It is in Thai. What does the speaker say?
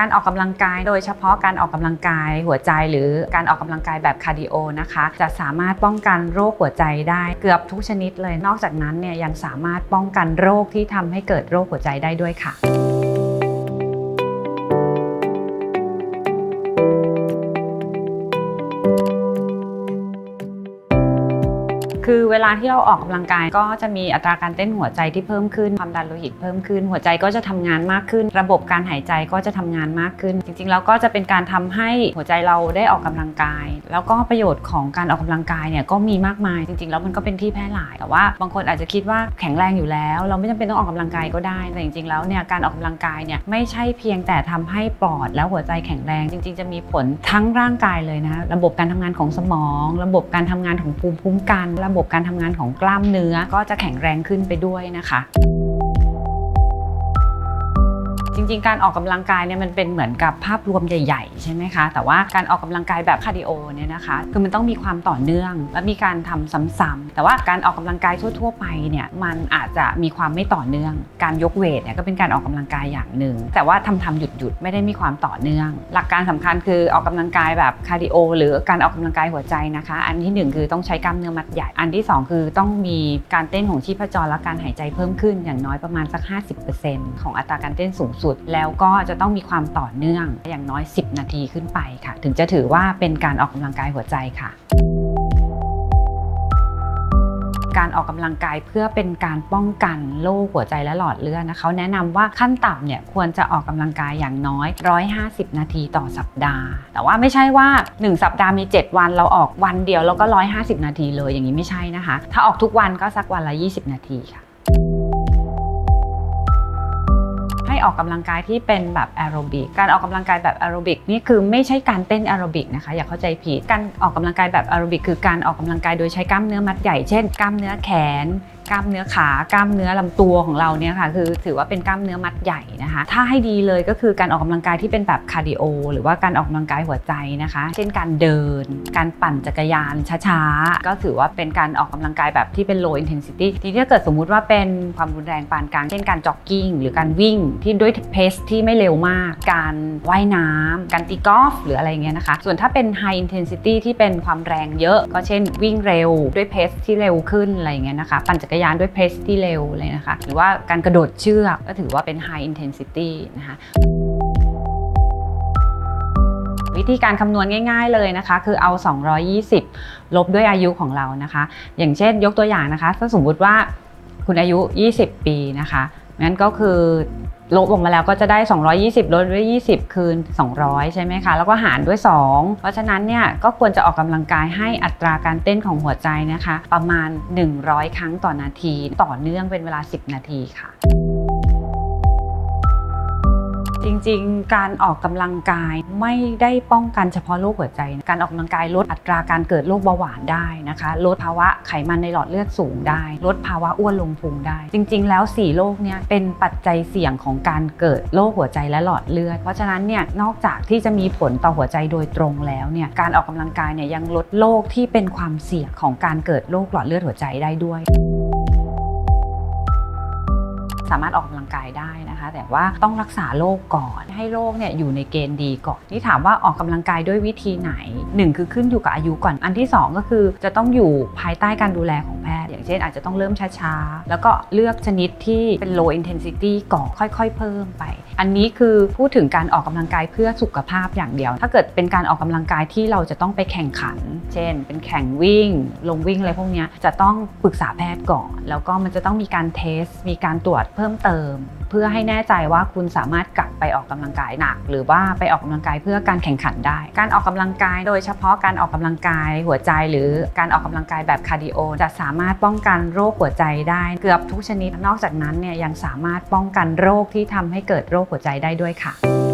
การออกกำลังกายโดยเฉพาะการออกกำลังกายหัวใจหรือการออกกำลังกายแบบคาร์ดิโอนะคะ จะสามารถป้องกันโรคหัวใจได้เกือบทุกชนิดเลย นอกจากนั้นเนี่ยยังสามารถป้องกันโรคที่ทำให้เกิดโรคหัวใจได้ด้วยค่ะ คือเวลาที่เราออกกำลังกายก็จะมีอัตราการเต้นหัวใจที่เพิ่มขึ้น ความดันโลหิตเพิ่มขึ้น หัวใจก็จะทำงานมากขึ้น ระบบการหายใจก็จะทำงานมากขึ้น จริงๆแล้วก็จะเป็นการทำให้หัวใจเราได้ออกกำลังกาย แล้วก็ประโยชน์ของการออกกำลังกายเนี่ยก็มีมากมาย จริงๆ แล้วมันก็เป็นที่แพร่หลาย แต่ว่าบางคนอาจจะคิดว่าแข็งแรงอยู่แล้ว เราไม่จำเป็นต้องออกกำลังกายก็ได้ แต่จริงๆ แล้วเนี่ยการออกกำลังกายเนี่ยไม่ใช่เพียงแต่ทำให้ปอดแล้วหัวใจแข็งแรง จริง ๆ จะมีผลทั้งร่างกายเลยนะ ระบบการทำงานของสมอง ระบบการทำงานของภูมิคุ้มกันระบบการทำงานของกล้ามเนื้อก็จะแข็งแรงขึ้นไปด้วยนะคะ จริงๆ การออกกำลังกายเนี่ยมันเป็นเหมือนกับภาพรวมใหญ่ๆ ใช่ไหมคะ แต่ว่าการออกกำลังกายแบบคาร์ดิโอเนี่ยนะคะคือมันต้องมีความต่อเนื่อง และมีการทำซ้ำๆแต่ว่าการออกกำลังกายทั่ว ๆ ไปเนี่ยมันอาจจะมีความไม่ต่อเนื่อง การยกเวทเนี่ยก็เป็นการออกกำลังกายอย่างหนึ่ง แต่ว่าทำทำหยุดหยุดๆไม่ได้มีความต่อเนื่อง หลักการสำคัญคือออกกำลังกายแบบคาร์ดิโอหรือการออกกำลังกายหัวใจนะคะ อันที่หนึ่งคือต้องใช้กล้ามเนื้อมัดใหญ่ อันที่สองคือต้องมีการเต้นของชีพจรและการหายใจเพิ่มขึ้นอย่างน้อยประมาณสัก 50%ของอัตราการเต้นสูงสุด แล้วก็จะต้องมีความต่อเนื่องอย่างน้อย 10 นาทีขึ้นไปค่ะ ถึงจะถือว่าเป็นการออกกำลังกายหัวใจค่ะการออกกำลังกายเพื่อเป็นการป้องกันโรคหัวใจและหลอดเลือดนะคะเขาแนะนำว่าขั้นต่ำเนี่ยควรจะออกกำลังกายอย่างน้อย 150 นาทีต่อสัปดาห์ แต่ว่าไม่ใช่ว่า 1 สัปดาห์มี 7 วันเราออกวันเดียวแล้วก็ 150 นาทีเลยอย่างนี้ไม่ใช่นะคะ ถ้าออกทุกวันก็สักวันละ 20 นาทีค่ะ ออกกำลังกายที่เป็นแบบแอโรบิก การออกกำลังกายแบบแอโรบิกนี่คือไม่ใช่การเต้นแอโรบิกนะคะอย่าเข้าใจผิด การออกกำลังกายแบบแอโรบิกคือการออกกำลังกายโดยใช้กล้ามเนื้อมัดใหญ่ เช่น กล้ามเนื้อแขน กล้ามเนื้อขากล้ามเนื้อลำตัวของเราเนี่ยค่ะคือถือว่าเป็นกล้ามเนื้อมัดใหญ่นะคะ ถ้าให้ดีเลยก็คือการออกกำลังกายที่เป็นแบบคาร์ดิโอหรือว่าการออกกำลังกายหัวใจนะคะ เช่นการเดิน การปั่นจักรยานช้าๆ ก็ถือว่าเป็นการออกกำลังกายแบบที่เป็น low intensity ทีนี้ถ้าเกิดสมมุติว่าเป็นความรุนแรงปานกลางเช่นการจ็อกกิ้งหรือการวิ่งที่ด้วยเพสที่ไม่เร็วมาก การว่ายน้ำการตีกอล์ฟหรืออะไรเงี้ยนะคะ ส่วนถ้าเป็น high intensity ที่เป็นความแรงเยอะ ก็เช่นวิ่งเร็วด้วยเพสที่เร็วขึ้นอะไรเงี้ยนะคะ ปั่นจักรยานด้วยเพรสที่เร็วเลยนะคะ หรือว่าการกระโดดเชือกก็ถือว่าเป็น high intensity นะคะวิธีการคำนวณง่าย ๆเลยนะคะ คือเอา 220 ลบด้วยอายุของเรานะคะ อย่างเช่นยกตัวอย่างนะคะ ถ้าสมมุติว่าคุณอายุ 20 ปีนะคะงั้นก็คือ ลบออกมาแล้วก็จะได้ 220 ลดด้วย 20 คืน 200 ใช่ไหมคะ แล้วก็หารด้วย 2 เพราะฉะนั้นเนี่ยก็ควรจะออกกำลังกายให้อัตราการเต้นของหัวใจนะคะ ประมาณ 100 ครั้งต่อนาที ต่อเนื่องเป็นเวลา 10 นาทีค่ะ จริงๆ การออกกำลังกายไม่ได้ป้องกันเฉพาะโรคหัวใจนะการออกกำลังกายลดอัตราการเกิดโรคเบาหวานได้นะคะ ลดภาวะไขมันในหลอดเลือดสูงได้ ลดภาวะอ้วนลงพุงได้ จริง ๆ แล้ว 4 โรคเนี่ยเป็นปัจจัยเสี่ยงของการเกิดโรคหัวใจและหลอดเลือด เพราะฉะนั้นเนี่ยนอกจากที่จะมีผลต่อหัวใจโดยตรงแล้วเนี่ยการออกกำลังกายเนี่ยยังลดโรคที่เป็นความเสี่ยงของการเกิดโรคหลอดเลือดหัวใจได้ด้วย สามารถออกกำลังกายได้นะคะ แต่ว่าต้องรักษาโรคก่อนให้โรคเนี่ยอยู่ในเกณฑ์ดีก่อนนี่ถามว่าออกกำลังกายด้วยวิธีไหนหนึ่งคือขึ้นอยู่กับอายุก่อนอันที่สองก็คือจะต้องอยู่ภายใต้การดูแลของ อย่างเช่นอาจจะต้องเริ่มช้าๆ แล้วก็เลือกชนิดที่เป็น low intensity ก่อนค่อยๆ เพิ่มไป อันนี้คือพูดถึงการออกกำลังกายเพื่อสุขภาพอย่างเดียว ถ้าเกิดเป็นการออกกำลังกายที่เราจะต้องไปแข่งขัน เช่น เป็นแข่งวิ่ง ลงวิ่งอะไรพวกนี้จะต้องปรึกษาแพทย์ก่อน แล้วก็มันจะต้องมีการเทส มีการตรวจเพิ่มเติม เพื่อให้แน่ใจว่าคุณสามารถกลับไปออกกำลังกายหนัก หรือว่าไปออกกำลังกายเพื่อการแข่งขันได้ การออกกำลังกาย โดยเฉพาะการออกกำลังกายหัวใจ หรือการออกกำลังกายแบบคาร์ดิโอจะสามารถป้องกันโรคหัวใจได้เกือบทุกชนิด นอกจากนั้นเนี่ยยังสามารถป้องกันโรคที่ทำให้เกิดโรคหัวใจได้ด้วยค่ะ